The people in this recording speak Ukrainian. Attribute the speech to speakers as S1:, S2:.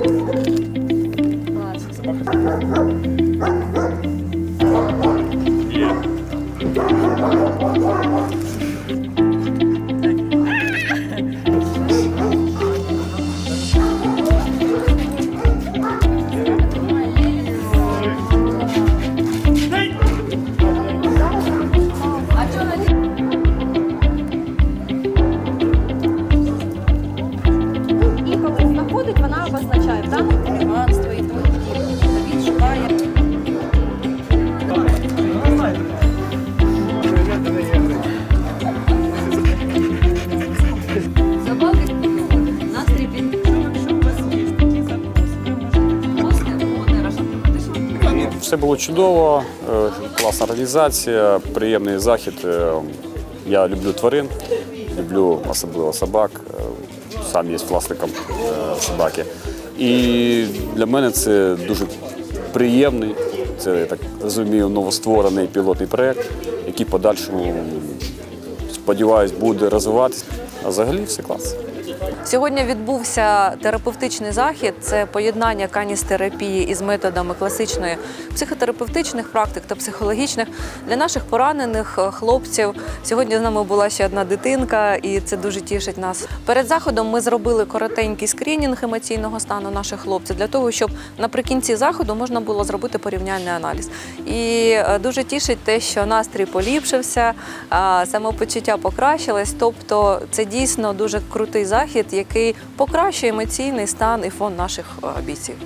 S1: І
S2: Все було чудово, е, класна реалізація, приємний захід. Е, Я люблю тварин, люблю особливо собак. е, Сам є власником собаки. І для мене це дуже приємний, це я так розумію, новостворений пілотний проєкт, який подальшому, сподіваюсь, буде розвиватися. А взагалі все клас.
S3: Сьогодні відбувся терапевтичний захід. Це поєднання каністерапії із методами класичної психотерапевтичних практик та психологічних для наших поранених е, хлопців. Сьогодні з нами була ще одна дитинка, і це дуже тішить нас. Перед заходом ми зробили коротенький скринінг емоційного стану наших хлопців для того, щоб наприкінці заходу можна було зробити порівняльний аналіз. І е, дуже тішить те, що настрій поліпшився, самопочуття покращилось. Тобто, це дійсно дуже крутий захід, який покращує емоційний стан і фон наших е, бійців.